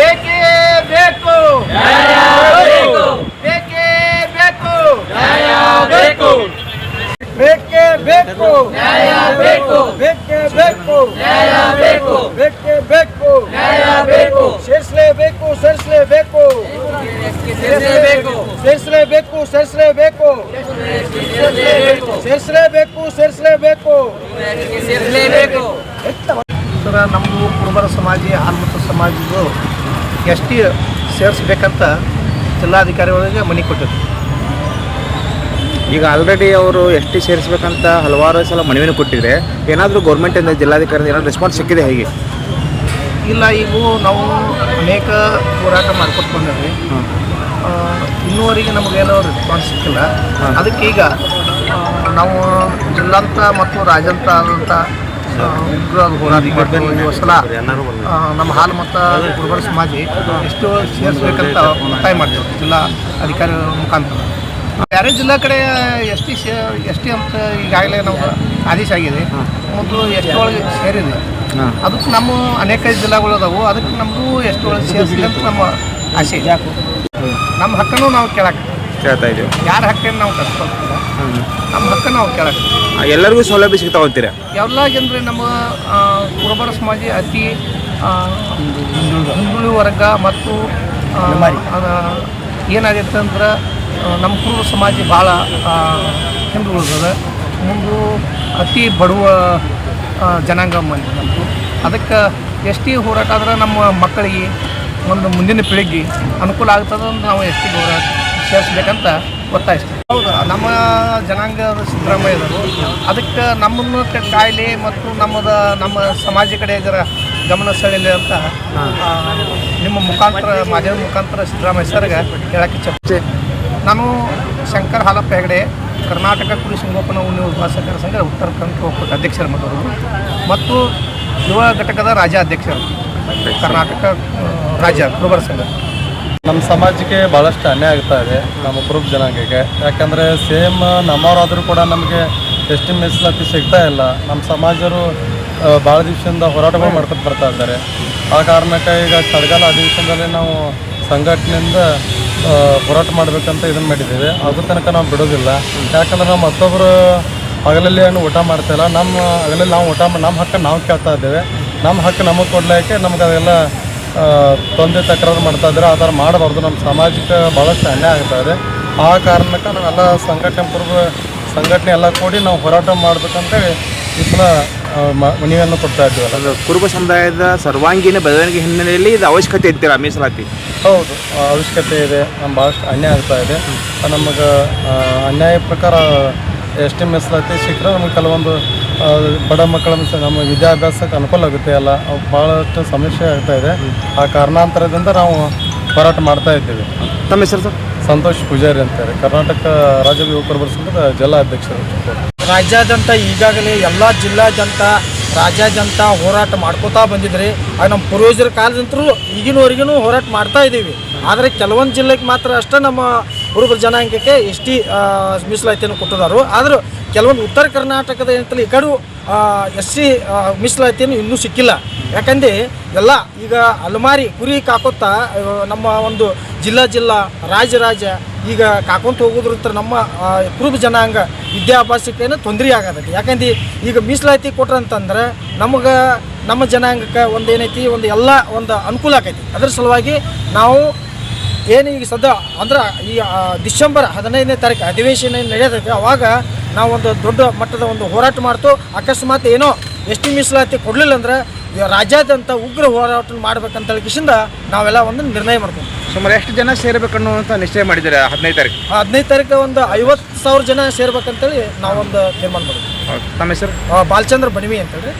देखिए देखो। देखो। देखिए देखो। देखो। बेके बेको नया बेको बेके बेको नया बेको बेके बेको नया सिरसले बेको सिरसले बेको सिरसले बेको सिरसले बेको सिरसले बेको ಸಿರ್ಸಲೆ ಬೇಕು ಸಿರ್ಸಲೇಬೇಕು ಸಿರ್ಸಲೇಬೇಕು ಸರ್ ನಮ್ಮದು ಕುರುಬರ ಸಮಾಜ ಎಸ್ ಟಿ ಸೇರಿಸ್ಬೇಕಂತ ಜಿಲ್ಲಾಧಿಕಾರಿಗಳಿಗೆ ಮನೆ ಕೊಟ್ಟಿದ್ರು. ಈಗ ಆಲ್ರೆಡಿ ಅವರು ಎಸ್ ಟಿ ಸೇರಿಸ್ಬೇಕಂತ ಹಲವಾರು ಸಲ ಮನವಿನೂ ಕೊಟ್ಟಿದ್ರೆ ಏನಾದರೂ ಗೌರ್ಮೆಂಟಿಂದ ಜಿಲ್ಲಾಧಿಕಾರಿ ಏನಾದರೂ ರೆಸ್ಪಾನ್ಸ್ ಸಿಕ್ಕಿದೆ ಹೇಗೆ? ಇಲ್ಲ ಈಗ ನಾವು ಅನೇಕ ಹೋರಾಟ ಮಾಡ್ಕೊಟ್ಟು ಬಂದಿದ್ವಿ ಇನ್ನೂವರೆಗೆ ನಮಗೇನೋ ರೆಸ್ಪಾನ್ಸ್ ಸಿಕ್ಕಿಲ್ಲ. ಅದಕ್ಕೆ ಈಗ ನಾವು ಜಿಲ್ಲಾಂತ ಮತ್ತು ರಾಜ್ಯಾಂತ ಆದಂಥ ಉಗ್ರ ಹೋರಾಟ. ಈ ಸಲ ನಮ್ಮ ಹಾಲು ಮತ್ತು ಗುರುಬರ ಸಮಾಜ ಎಷ್ಟು ಸೇರಿಸ್ಬೇಕಂತ ಒತ್ತಾಯ ಮಾಡ್ತೀವಿ ಜಿಲ್ಲಾ ಅಧಿಕಾರಿ ಮುಖಾಂತರ. ಬೇರೆ ಜಿಲ್ಲಾ ಕಡೆ ಎಸ್ ಟಿ ಎಸ್ ಟಿ ಅಂತ ಈಗಾಗಲೇ ನಮ್ಗೆ ಆದೇಶ ಆಗಿದೆ. ಒಂದು ಎಷ್ಟು ಒಳಗೆ ಸೇರಿದೆ. ಅದಕ್ಕೆ ನಮ್ಮ ಅನೇಕ ಜಿಲ್ಲೆಗಳು ಅದಾವು. ಅದಕ್ಕೆ ನಮಗೂ ಎಷ್ಟು ಒಳಗೆ ಸೇರಿಸಲಿ ಅಂತ ನಮ್ಮ ಆಸೆ. ನಮ್ಮ ಹಕ್ಕನ್ನು ನಾವು ಕೇಳಕ್ಕೆ ಕೇಳ್ತಾ ಇದ್ದೀವಿ. ಯಾರ ಹಕ್ಕನ್ನು ನಾವು ಕಸ್ಕೊಳ್ತಿಲ್ಲ ನಮ್ಮ ಹಕ್ಕನ್ನು ನಾವು ಕೇಳಕ್ಕೆ ಎಲ್ಲರಿಗೂ ಸೌಲಭ್ಯ ಸಿಗ್ತಾ ಹೋಗ್ತೀರಾ ಎಲ್ಲ ಜನರು ನಮ್ಮ ಕುರುಬರ ಸಮಾಜ ಅತಿ ಹಿಂದುಳಿ ಹಿಂದುಳಿದ ವರ್ಗ ಮತ್ತು ಏನಾಗೈತೆ ಅಂದ್ರೆ ನಮ್ಮ ಕುರುಬ ಸಮಾಜ ಭಾಳ ಹಿಂದುಳಿದ ಮುಂದು ಅತಿ ಬಡವ ಜನಾಂಗ ಮಂದಿ ನಮ್ಮದು ಅದಕ್ಕೆ ಎಷ್ಟೇ ಹೋರಾಟ ಆದ್ರೆ ನಮ್ಮ ಮಕ್ಕಳಿಗೆ ಒಂದು ಮುಂದಿನ ಪೀಳಿಗೆ ಅನುಕೂಲ ಆಗ್ತದೆ ಅಂತ ನಾವು ಎಷ್ಟೇ ಹೋರಾಟ ಸೇರಿಸ್ಬೇಕಂತ ಒತ್ತಾಯಿಸ್ತೀವಿ ಹೌದು? ನಮ್ಮ ಜನಾಂಗದ ಸಿದ್ದರಾಮಯ್ಯವರು ಅದಕ್ಕೆ ನಮ್ಮನ್ನು ಕಾಯಿಲೆ ಮತ್ತು ನಮ್ಮದ, ನಮ್ಮ ಸಮಾಜ ಕಡೆ ಇದರ ಗಮನ ಸೆಳೆಯಲಿ ಅಂತ ನಿಮ್ಮ ಮುಖಾಂತರ ಮಾಧ್ಯಮ ಮುಖಾಂತರ ಸಿದ್ದರಾಮಯ್ಯ ಸರ್ಗೆ ಹೇಳಕ್ಕೆ ಚರ್ಚೆ ನಾನು ಶಂಕರ್ ಹಾಲಪ್ಪ ಹೆಗಡೆ, ಕರ್ನಾಟಕ ಕುರಿ ಸಂಗೋಪನಾ ಉಣ್ಣೆ ಉದ್ಭಾಸಕರ ಸಂಘ ಉತ್ತರ ಕರ್ನಾಟಕ ಒಕ್ಕೂಟ ಅಧ್ಯಕ್ಷರ ಮತ್ತವರು ಮತ್ತು ಯುವ ಘಟಕದ ರಾಜ್ಯಾಧ್ಯಕ್ಷರು ಕರ್ನಾಟಕ ರಾಜ್ಯ ಕುರುಬರ ಸಂಘ. ನಮ್ಮ ಸಮಾಜಕ್ಕೆ ಭಾಳಷ್ಟು ಅನ್ಯಾಯ ಆಗ್ತಾ ಇದೆ ನಮ್ಮ ಕುರುಬ ಜನಾಂಗಕ್ಕೆ. ಯಾಕಂದರೆ ಸೇಮ್ ನಮ್ಮವರಾದರೂ ಕೂಡ ನಮಗೆ ಎಷ್ಟು ಮೀಸಲಾತಿ ಸಿಗ್ತಾ ಇಲ್ಲ. ನಮ್ಮ ಸಮಾಜರು ಭಾಳ ದಿವಸದಿಂದ ಹೋರಾಟಗಳು ಮಾಡ್ಕೊಂಡು ಬರ್ತಾ ಇದ್ದಾರೆ. ಆ ಕಾರಣಕ್ಕೆ ಈಗ ಚಳಿಗಾಲ ಅಧಿವೇಶನದಲ್ಲಿ ನಾವು ಸಂಘಟನೆಯಿಂದ ಹೋರಾಟ ಮಾಡಬೇಕಂತ ಇದನ್ನು ಮಾಡಿದ್ದೇವೆ. ಅದ್ರ ತನಕ ನಾವು ಬಿಡೋದಿಲ್ಲ. ಯಾಕಂದ್ರೆ ನಾವು ಮತ್ತೊಬ್ಬರು ಹಗಲಲ್ಲಿ ಏನು ಊಟ ಮಾಡ್ತಾಯಿಲ್ಲ ನಮ್ಮ ಹಗಲಲ್ಲಿ ನಾವು ಊಟ ಮಾಡಿ ನಮ್ಮ ಹಕ್ಕನ್ನು ನಾವು ಕೇಳ್ತಾ ಇದ್ದೇವೆ. ನಮ್ಮ ಹಕ್ಕು ನಮಗೆ ಕೊಡ್ಲಿಕ್ಕೆ ನಮ್ಗೆ ಅದೆಲ್ಲ ತೊಂದರೆ ತಕರಾರು ಮಾಡ್ತಾ ಇದ್ದಾರೆ ಆ ಥರ ಮಾಡಬಾರ್ದು. ನಮ್ಮ ಸಮಾಜಕ್ಕೆ ಭಾಳಷ್ಟು ಅನ್ಯಾಯ ಆಗ್ತಾ ಇದೆ. ಆ ಕಾರಣಕ್ಕೆ ನಾವೆಲ್ಲ ಸಂಘಟನೆ ಪೂರ್ವ ಸಂಘಟನೆ ಎಲ್ಲ ಕೂಡಿ ನಾವು ಹೋರಾಟ ಮಾಡಬೇಕಂತೇಳಿ ಈ ಸಲ ಮನವಿಯನ್ನು ಕೊಡ್ತಾ ಇದ್ದೀವಲ್ಲ ಅದು ಕುರುಬ ಸಮುದಾಯದ ಸರ್ವಾಂಗೀಣ ಬೆಳವಣಿಗೆ ಹಿನ್ನೆಲೆಯಲ್ಲಿ ಇದು ಅವಶ್ಯಕತೆ ಇರ್ತೀರ ಮೀಸಲಾತಿ ಹೌದು ಅವಶ್ಯಕತೆ ಇದೆ. ನಮ್ಮ ಭಾಳಷ್ಟು ಅನ್ಯಾಯ ಆಗ್ತಾ ಇದೆ. ನಮಗೆ ಅನ್ಯಾಯ ಪ್ರಕಾರ ಎಸ್ ಟಿ ಮೀಸಲಾತಿ ಸಿಕ್ಕರೆ ನಮಗೆ ಕೆಲವೊಂದು ಬಡ ಮಕ್ಕಳನ್ನು ಸಹ ನಮ್ಮ ವಿದ್ಯಾಭ್ಯಾಸಕ್ಕೆ ಅನುಕೂಲ ಆಗುತ್ತೆ ಅಲ್ಲ ಅವು ಭಾಳಷ್ಟು ಸಮಸ್ಯೆ ಆಗ್ತಾ ಇದೆ. ಆ ಕಾರಣಾಂತರದಿಂದ ನಾವು ಹೋರಾಟ ಮಾಡ್ತಾ ಇದ್ದೀವಿ. ತಮ್ಮ ಹೆಸರು ಸರ್? ಸಂತೋಷ್ ಪೂಜಾರಿ ಅಂತಾರೆ. ಕರ್ನಾಟಕ ರಾಜ್ಯ ಯುವಕರ ಸಂಘದ ಜಿಲ್ಲಾ ಅಧ್ಯಕ್ಷರು. ರಾಜ್ಯಾದ್ಯಂತ ಈಗಾಗಲೇ ಎಲ್ಲ ಜಿಲ್ಲಾದ್ಯಂತ ರಾಜ್ಯಾದ್ಯಂತ ಹೋರಾಟ ಮಾಡ್ಕೋತಾ ಬಂದಿದ್ರಿ. ಆಗ ನಮ್ಮ ಪೂರ್ವಜರ ಕಾಲದಂತರೂ ಈಗಿನವರೆಗೂ ಹೋರಾಟ ಮಾಡ್ತಾ ಇದ್ದೀವಿ. ಆದರೆ ಕೆಲವೊಂದು ಜಿಲ್ಲೆಗೆ ಮಾತ್ರ ಅಷ್ಟೇ ನಮ್ಮ ಹುಡುಗರ ಜನಾಂಗಕ್ಕೆ ಎಸ್ ಟಿ ಮೀಸಲಾತಿಯನ್ನು ಕೊಟ್ಟಿದ್ದಾರೆ ಆದರೂ ಕೆಲವೊಂದು ಉತ್ತರ ಕರ್ನಾಟಕದ ಏನಂತಲೇ ಈ ಕಡೆ ಎಸ್ ಸಿ ಮೀಸಲಾತಿಯನ್ನು ಇನ್ನೂ ಸಿಕ್ಕಿಲ್ಲ. ಯಾಕಂದರೆ ಎಲ್ಲ ಈಗ ಅಲಮಾರಿ ಕುರಿ ಕಾಕೋತಾ ನಮ್ಮ ಒಂದು ಜಿಲ್ಲಾ ಜಿಲ್ಲಾ, ರಾಜ್ಯ ರಾಜ್ಯ ಈಗ ಕಾಕೊಂತ ಹೋಗೋದ್ರಿಂದ ನಮ್ಮ ಕುರುಬ ಜನಾಂಗ ವಿದ್ಯಾಭ್ಯಾಸಕ್ಕೇನು ತೊಂದರೆ ಆಗತೈತಿ ಯಾಕಂದ್ರೆ ಈಗ ಮೀಸಲಾತಿ ಕೊಟ್ರಂತಂದ್ರೆ ನಮಗೆ, ನಮ್ಮ ಜನಾಂಗಕ್ಕೆ ಒಂದು ಏನೈತಿ ಒಂದು ಎಲ್ಲ ಒಂದು ಅನುಕೂಲ ಆಕೈತಿ. ಅದ್ರ ಸಲುವಾಗಿ ನಾವು ಏನು ಈಗ ಸದ್ಯ ಅಂದ್ರೆ ಈ ಡಿಸೆಂಬರ್ ಹದಿನೈದನೇ ತಾರೀಕು ಅಧಿವೇಶನ ನಡೆಯೋದೈತೆ ನಡೆಯತೈತಿ ಅವಾಗ ನಾವು ಒಂದು ದೊಡ್ಡ ಮಟ್ಟದ ಒಂದು ಹೋರಾಟ ಮಾಡ್ತು. ಅಕಸ್ಮಾತ್ ಏನೋ ಎಷ್ಟು ಮೀಸಲಾತಿ ಕೊಡಲಿಲ್ಲ ಅಂದ್ರೆ ರಾಜ್ಯಾದ್ಯಂತ ಉಗ್ರ ಹೋರಾಟ ಮಾಡ್ಬೇಕಂತ ಕಿಶಿಂದ ನಾವೆಲ್ಲ ಒಂದು ನಿರ್ಣಯ ಮಾಡ್ಕೊಂಡು ಸುಮಾರು ಎಷ್ಟು ಜನ ಸೇರ್ಬೇಕನ್ನುವಂಥ ನಿಶ್ಚಯ ಮಾಡಿದ್ದಾರೆ ಹದಿನೈದು ತಾರೀಕು? ಹದಿನೈದು ತಾರೀಕು ಒಂದು ಐವತ್ತು ಸಾವಿರ ಜನ ಸೇರ್ಬೇಕಂತೇಳಿ ನಾವೊಂದು ತೀರ್ಮಾನ ಮಾಡಿದ್ವಿ. ತಮ್ಮ ಹೆಸರು? ಬಾಲಚಂದ್ರ ಬಣಿವಿ ಅಂತೇಳಿ